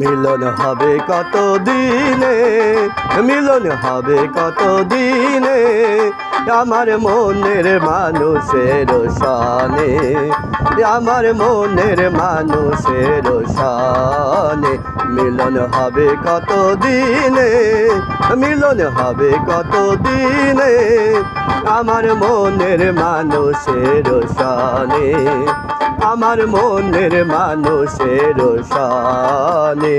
মিলন হবে কত দিনে মিলন হবে কত দিনে আমার মনের মানুষের শানে, আমার মনের মানুষের শানে মিলন হবে কত দিনে মিলন হবে কত দিনে আমার মনের মানুষের শানে, আমার মনের মানুষের শানে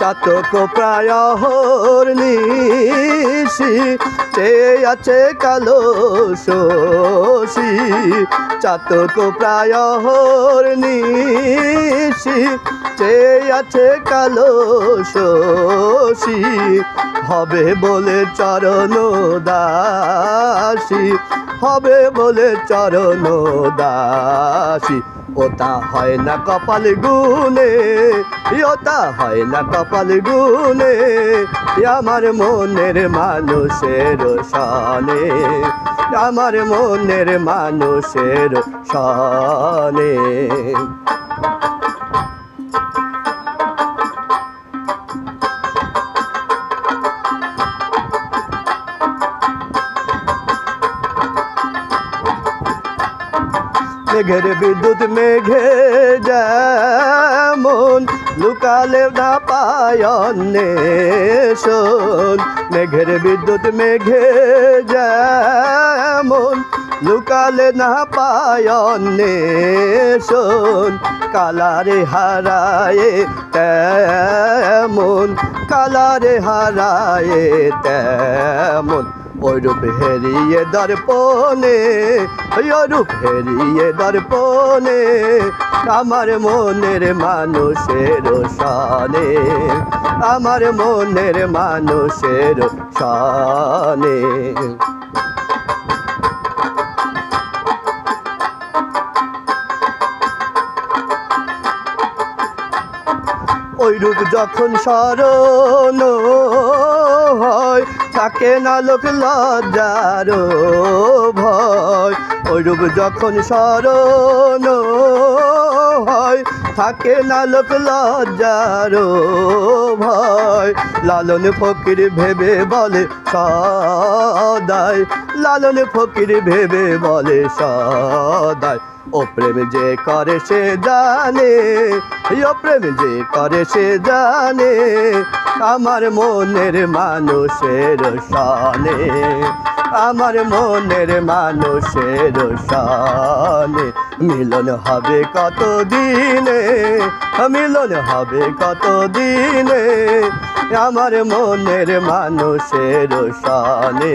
চাতক প্রায় নিশি চেয়ে আছে কালো শোষি চাতক প্রায় নিশি চেয়ে আছে কালো শোষি হবে বলে চরণ দাসী, হবে বলে চরণ দাসী। ওটা হয় না কপাল গুনে ওটা হয় না কপাল গুনে আমার মনের মানুষের শানে আমার মনের মানুষের শানে মেঘের বিদ্যুৎ মেঘে যেমন লুকালে না পায়ন্বেষণ মেঘের বিদ্যুৎ মেঘে যেমন লুকালে না পায়ন্বেষণ কালারে হারায়ে তেমন, কালারে হারায়ে তেমন। ওইরূপ হেরিয়ে দর্পণে ওইরূপ হেরিয়ে দর্পণে, আমার মনের মানুষের শানে, আমার মনের মানুষের শানে। ওই রূপ যখন স্মরণ হয় থাকে না লোক লজ্জার ভয়। ওই রূপ যখন স্মরণ হয় থাকে না লোক লজ্জার ভয়। লালন ফকির ভেবে বলে সদায় লালন ফকির ভেবে বলে সদায় ও প্রেম যে করে সে জানে, ও প্রেম যে করে সে জানে, আমার মনের মানুষের শানে আমার মনের মানুষের শানে মিলন হবে কত দিনে মিলন হবে কত দিনে আমার মনের মানুষের শানে